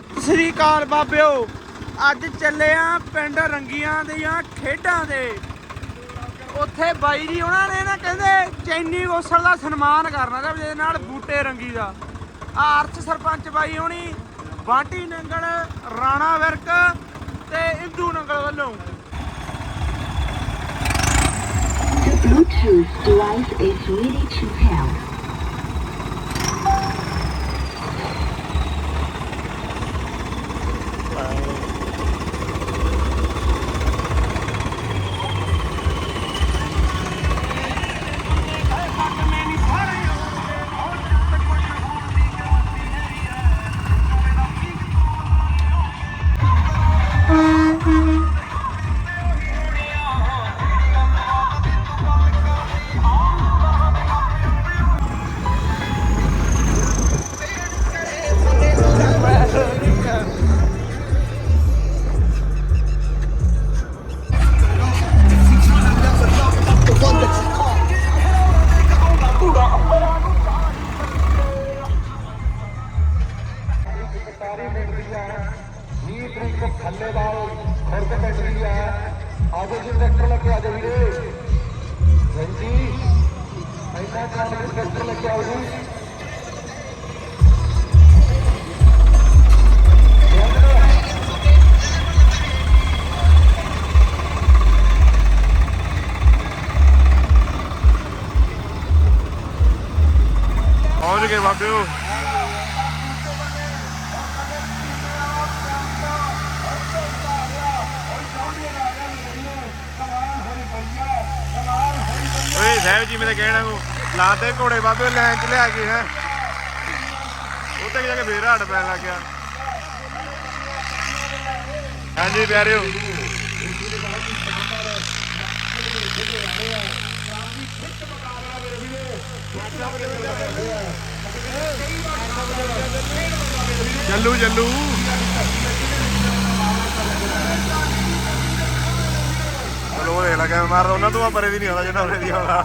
ਸਤਿ ਸ੍ਰੀ ਅਕਾਲ ਬਾਬਿਓ। ਅੱਜ ਚੱਲੇ ਆ ਪਿੰਡ ਰੰਗੀਆਂ ਦੀਆਂ ਖੇਡਾਂ ਦੇ ਉੱਥੇ ਬਾਈ ਜੀ ਉਹਨਾਂ ਨੇ ਨਾ ਕਹਿੰਦੇ ਚੈਨੀ ਗੋਸਲ ਦਾ ਸਨਮਾਨ ਕਰਨਾ ਤੇ ਜਿਹਦੇ ਨਾਲ ਬੂਟੇ ਰੰਗੀ ਦਾ। ਆਰਥ ਸਰਪੰਚ ਬਾਈ ਹੋਣੀ, ਬਾਂਟੀ ਨੰਗਲ, ਰਾਣਾ ਵਿਰਕ ਤੇ ਇੰਦੂ ਨੰਗਲ ਵੱਲੋਂ। The Bluetooth device is ready to pair. ਆਜੋ ਜੀ ਟਰੈਕਟਰ ਲੈ ਕੇ ਆਜੋ ਵੀਰੇ। ਹਾਂਜੀ। ਇੰਨਾ ਕੰਮ ਟਰੈਕਟਰ ਲੈ ਕੇ ਆਓ ਜੀ। ਪਹੁੰਚ ਗਏ ਬਾਬਿਓ ਓਏ ਸਾਹਿਬ ਜੀ ਮੇਰੇ ਕਹਿਣਾ ਨੂੰ ਲਾਤੇ ਘੋੜੇ ਬਾਬੇ ਲੈਣ ਚ ਲਿਆ ਕੇ ਹੈ। ਉੱਤੇ ਜਾ ਕੇ ਫੇਰ ਹੱਡ ਪੈਣ ਲੱਗ ਗਿਆ। ਹਾਂਜੀ, ਪਿਆਰਿਓ। ਜੱਲੂ ਜੱਲੂ ਚਲੋ, ਇਹ ਦੇਖ ਮਾਰਦਾ, ਉਹਨਾਂ ਤੋਂ ਆ, ਪਰੇ ਦੀ ਨਹੀਂ ਆਉਂਦਾ, ਜਿਹੜਾ ਉਰੇ ਦੀ ਆਉਂਦਾ।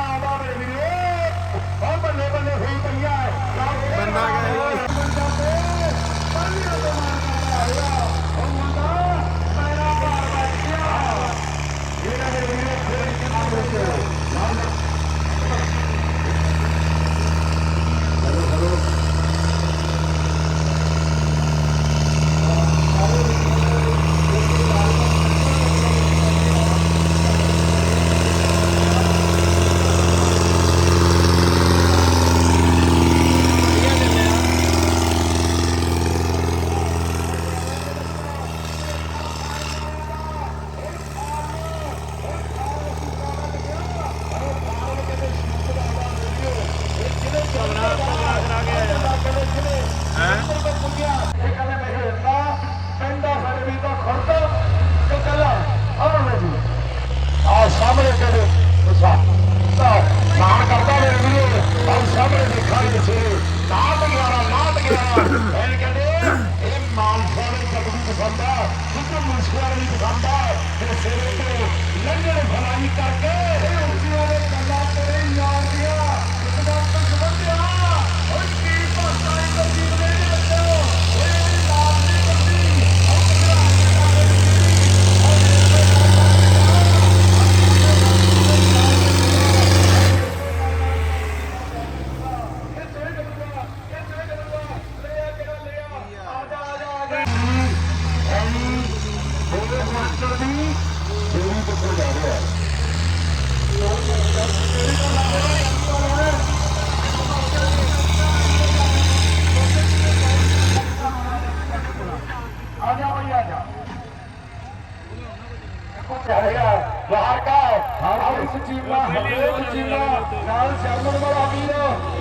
ਕਰਮਨ ਵਾਲਾ ਵੀਰ,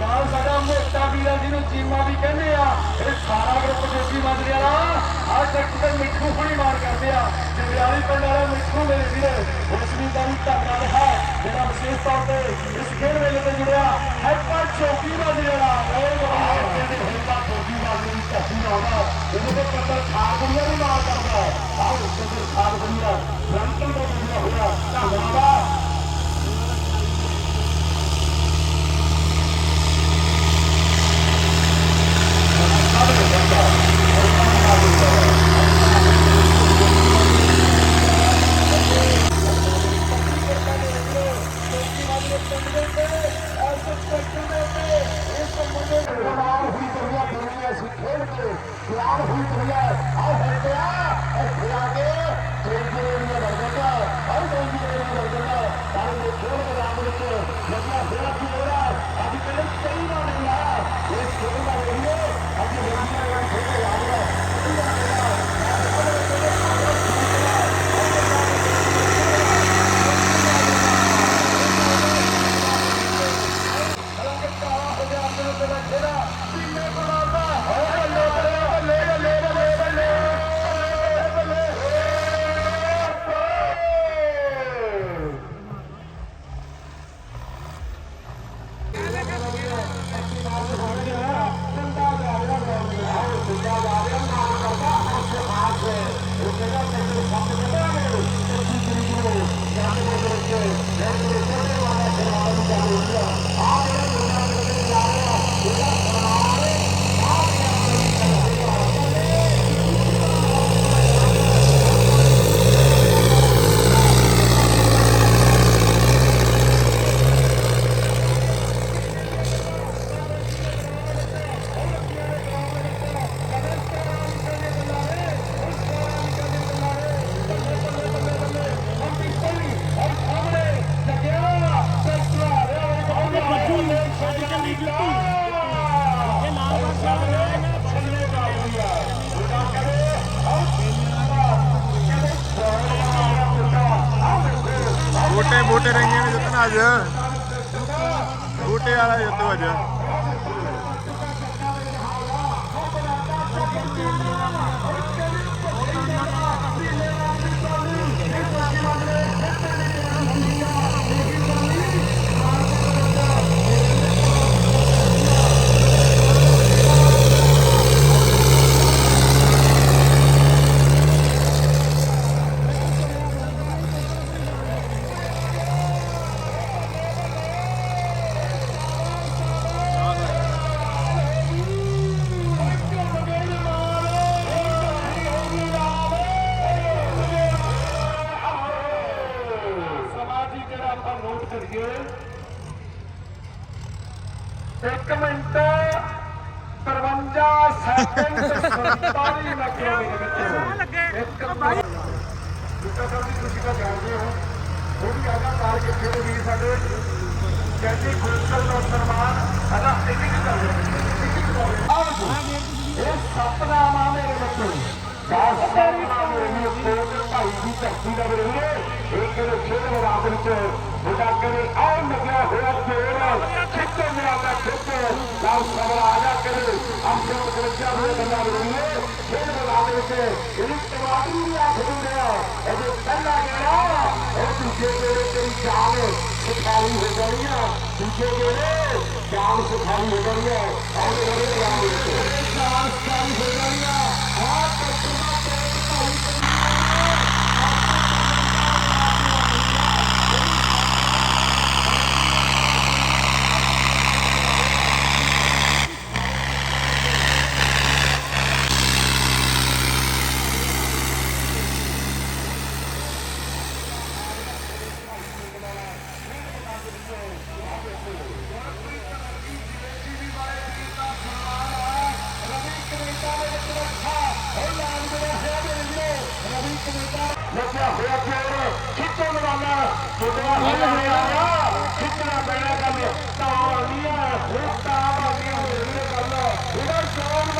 ਨਾਲ ਸਾਡਾ ਮੋਟਾ ਵੀਰਾ ਜਿਹਨੂੰ ਚੀਮਾ ਵੀ ਕਹਿੰਦੇ ਆ। ਇਹ ਸਾਰਾ ਗਰੁੱਪ ਜੋਗੀ ਮਾਜਰੇ ਵਾਲਾ, ਆਹ ਟਰੈਕਟਰ ਤੇ ਮਿੱਠੂ ਹੁਣੀ ਮਾਰ ਕਰਦੇ ਆ। ਜੰਗਿਆਲੀ ਪਿੰਡ ਵਾਲਾ ਮਿੱਠੂ ਮੇਰੇ ਵੀਰ, ਉਸ ਵੀ ਦਾ ਵੀ ਧੰਨਵਾਦ ਹੈ ਜਿਹੜਾ ਵਿਸ਼ੇਸ਼ ਤੌਰ ਤੇ ਇਸ ਖੇਡ ਮੇਲੇ ਤੇ ਜੁੜਿਆ ਹੈਪਰ ਚੌਕੀ ਮਾਜਰੇ ਵਾਲਾ। ਇਹ ਗਰੁੱਪ ਦੇ ਹੋਂਦਾ ਚੌਕੀ ਮਾਜਰੇ ਦੀ ਧਰਤੀ ਆਉਂਦਾ ਇਹਦੇ ਤੇ ਕੰਦਰ ਖਾਰ ਦੁਨੀਆ ਵੀ ਮਾਰ ਕਰਦਾ ਆਹ ਉਸ ਤੇ ਖਾਰ ਦੁਨੀਆ ਰੰਗਨ ਦਾ ਹੋਇਆ, ਧੰਨਵਾਦ Thank you. 53 ਸੈਕਿੰਡ 47 ਮਿੰਟ ਲੱਗੇ ਇੱਕ ਜਿੱਦਾਂ ਸਾਹਿਬ ਦੀ ਤੁਸੀਂ ਤਾਂ ਜਾਣਦੇ ਹੋ ਉਹ ਵੀ ਆਗਾ ਕਾਰ ਕਿੱਥੇ ਹੋ ਗਈ ਸਾਡੇ ਜੈਸੀ ਗੁਰਸਲ ਦਾ ਸਨਮਾਨ ਹਨਾ ਇੱਕ ਇੱਕ ਕਰ ਇਹ ਸਤਨਾਮਾ ਮੇਰੇ ਬੱਚੇ ਦਾਸ ਸਤਨਾਮਾ ਮੇਰੇ ਕੋਲ ਭਾਈ ਦੀ ਧਰਤੀ ਦਾ ਵੀਰੇ ਇਹ ਕਿਹੜੇ ਖੇਡ ਮੈਦਾਨ ਦੇ ਵਿੱਚ ਬੁੱਢਾ ਕਰੇ ਆਉ ਲੱਗਿਆ ਹੋਇਆ ਤੇਰ ਖਿੱਚੋ ਮੇਰਾ ਦਾ ਖਿੱਚੋ ਦਾਸ ਸਬਰ ਆ ਜਾ ਕਰੇ ਆਪਣੇ ਬੱਚਿਆਂ ਦੇ ਬੰਦਾ ਵੀਰੇ ਖੇਡ ਮੈਦਾਨ ਦੇ ਵਿੱਚ ਇਹ ਟਮਾਟਰ ਵੀ ਆਖ ਦਿੰਦੇ ਆ ਇਹਦੇ ਪਹਿਲਾ ਗੇੜਾ ਇਹ ਦੂਜੇ ਗੇੜੇ ਤੇਰੀ ਜਾਨ ਸੁਖਾਈ ਹੋ ਜਾਣੀ ਆ ਦੂਜੇ ਗੇੜੇ ਜਾਨ ਸੁਖਾਈ ਹੋ ਜਾਣੀ ਆ ਆਉਂਦੇ ਗੇੜੇ ਦੇ ਨਾਮ ਵਿੱਚ ਜਾਨ ਸੁਖਾਈ ਹੋ ਜਾਣੀ ਆ ਆਹ ਤੱਕਾ ਲੱਗਿਆ ਹੋਇਆ ਪਿਆਰ ਖਿੱਚਣ ਵਾਲਾ ਤੁਹਾਡਾ ਹੋਇਆ ਆਇਆ ਖਿੱਚਣਾ ਪੈਣਾ ਗੱਲ ਤਾਂ ਲੀਆ ਉਹ ਤਾਂ ਹੋਈ ਗੱਲ। ਉਹਦਾ ਸ਼ੌਕ ਦਾ ਬੰਦਾ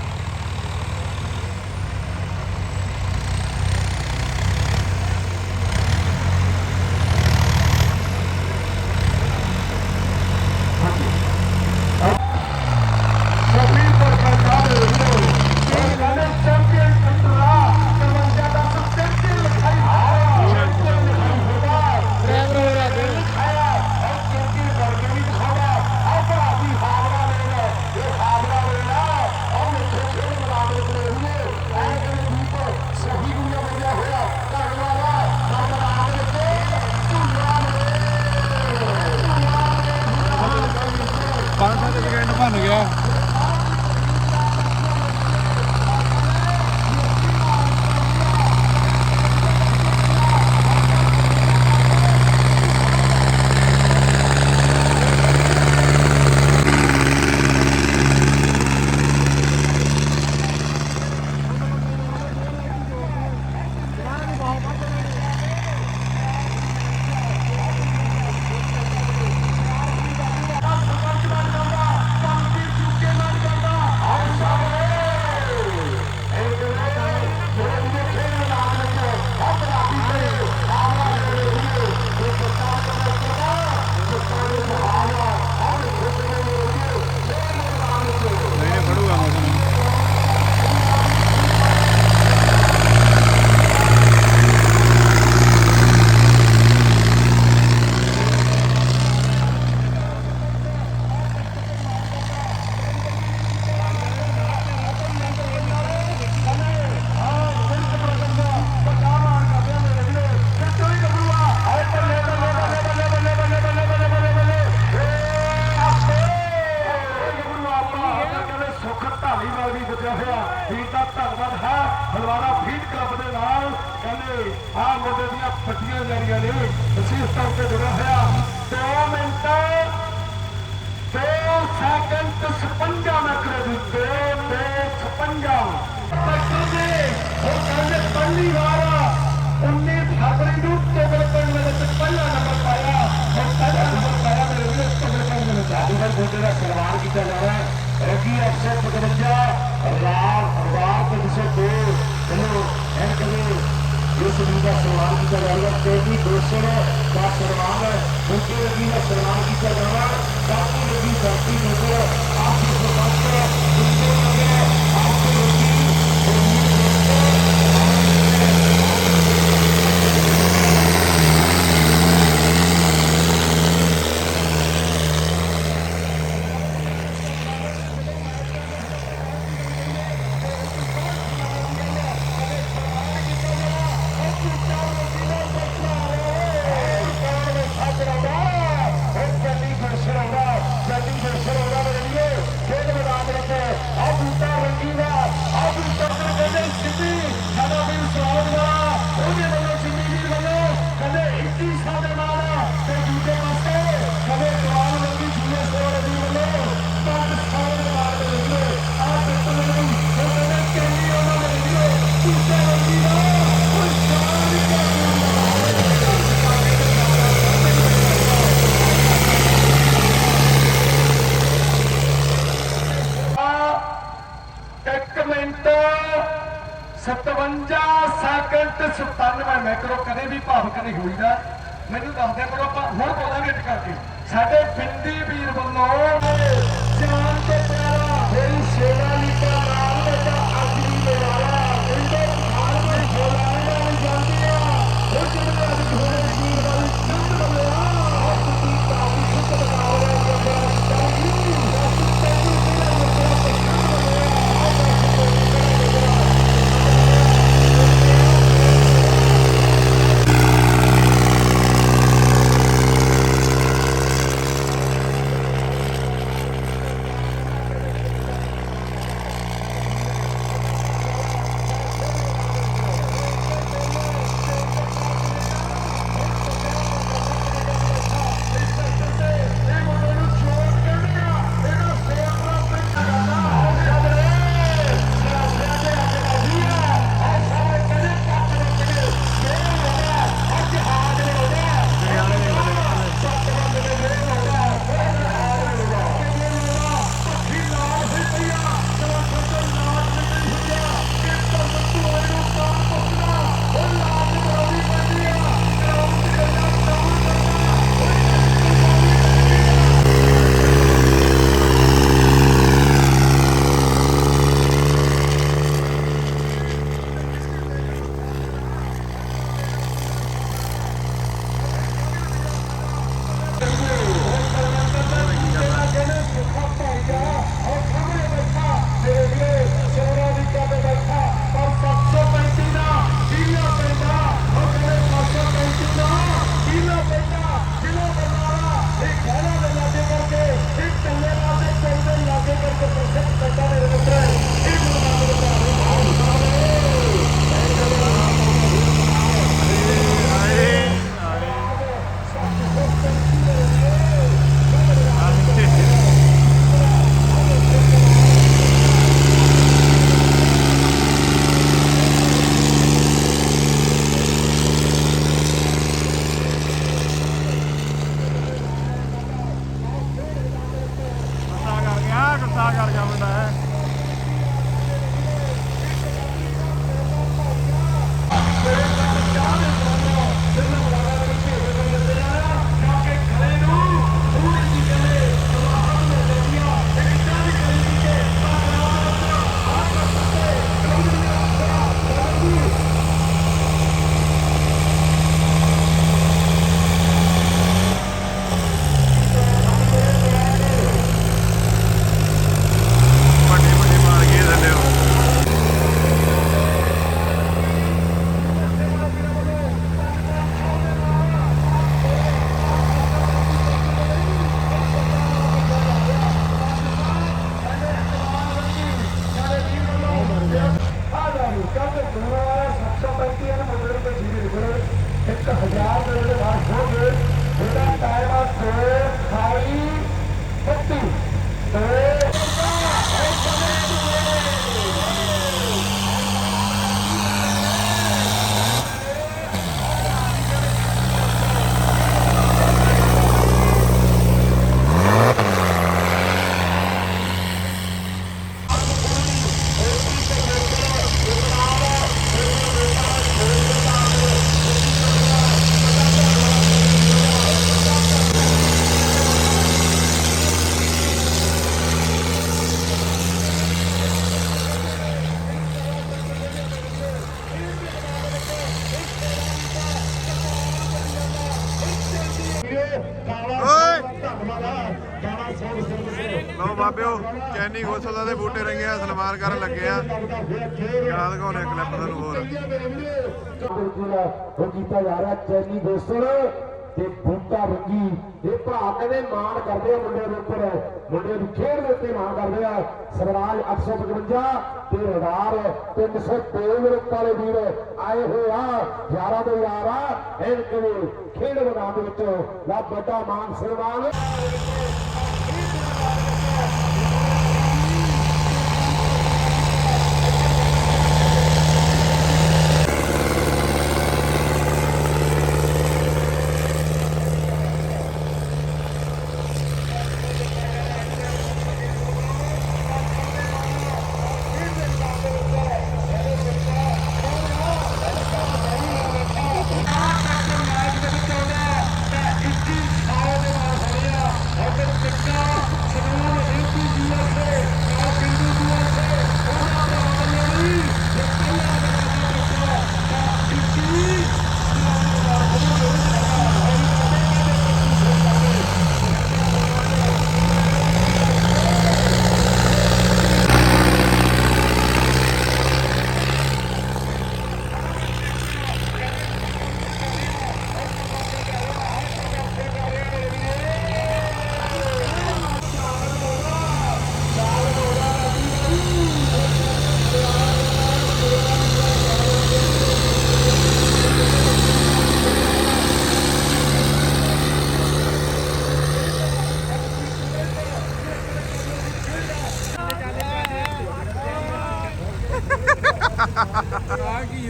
अत्यंत छपंजा नखरे दो छपंजा रखी एक पचवंजा रात रात दो कुड़ी का सन्मान किया जाएगा बेटी दोषण का सन्मान उनकी लगी का सन्मान किया जाएगा ताकि लगी धरती मुझे आपकी सौभाग्य ਮੈਨੂੰ ਦੱਸ ਦਿਆ ਕਰੋ ਆਪਾਂ ਹੁਣ ਉਹ ਕੀਤਾ ਜਾ ਰਿਹਾ ਚੈਨੀ ਦੋਸਤੋ ਤੇ ਬੂਟਾ ਰੰਗੀ। ਇਹ ਭਰਾ ਕਹਿੰਦੇ ਮਾਣ ਕਰਦੇ ਆ ਮੁੰਡੇ ਦੇ ਉੱਪਰ। ਮੁੰਡੇ ਦੀ ਖੇਡ ਦੇ ਉੱਤੇ ਮਾਣ ਕਰਦੇ ਆ। ਸਰਰਾਜ 855 ਤੇ ਰਡਾਰ 302 ਗਰੁੱਪ ਵਾਲੇ ਵੀਰ ਆਏ ਹੋਏ ਆ। ਯਾਰਾਂ ਦੇ ਯਾਰਾ ਇਹ ਕਿਵੇਂ ਖੇਡ ਮੈਦਾਨ ਦੇ ਵਿੱਚ ਲਾ ਵੱਡਾ ਮਾਨ ਸਨਮਾਨ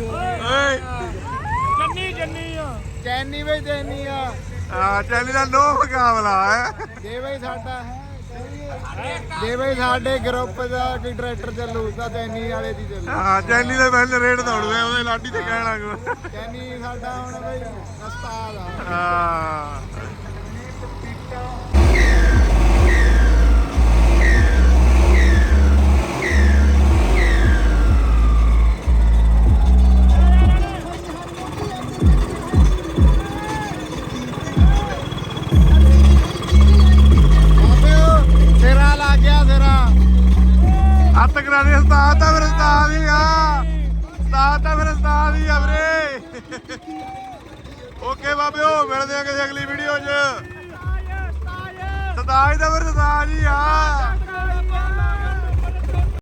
ਓਏ ਜੰਨੀ ਜੰਨੀ ਆ ਚੈਨੀ ਬਈ ਚੈਨੀ ਆ ਚੈਨੀ ਦਾ ਨੋ ਮੁਕਾਬਲਾ ਹੈ। ਜੇ ਬਈ ਸਾਡਾ ਜੇ ਬਈ ਸਾਡੇ ਗਰੁੱਪ ਦਾ ਕੋਈ ਟਰੈਕਟਰ ਚੱਲੂ ਤਾਂ ਚੈਨੀ ਵਾਲੇ ਦੀ ਚੱਲੂ। ਹਾਂ ਚੈਨੀ ਦੇ ਪਹਿਲੇ ਰੇਟ ਦੌੜਦੇ ਉਹਦੇ ਲਾਡੀ ਤੇ ਕਹਿਣ ਲੱਗ ਚੈਨੀ ਸਾਡਾ ਹੁਣ ਬਈ ਉਸਤਾਦ ਆ। ਹਾਂ। ਹੱਥ ਕਰਾ ਦੇ ਉਸਤਾਦ ਤਾਂ ਮੇਰੇ ਉਸਤਾਦ ਹੀ ਆ। ਉਸਤਾਦ ਤਾਂ ਮੇਰੇ ਉਸਤਾਦ ਹੀ ਆ ਵੀਰੇ। ਓਕੇ ਬਾਬਿਓ ਮਿਲਦੇ ਆ ਕਿਸੇ ਅਗਲੀ ਵੀਡੀਓ 'ਚ। ਉਸਤਾਦ ਤਾਂ ਮੇਰੇ ਉਸਤਾਦ ਹੀ ਆ।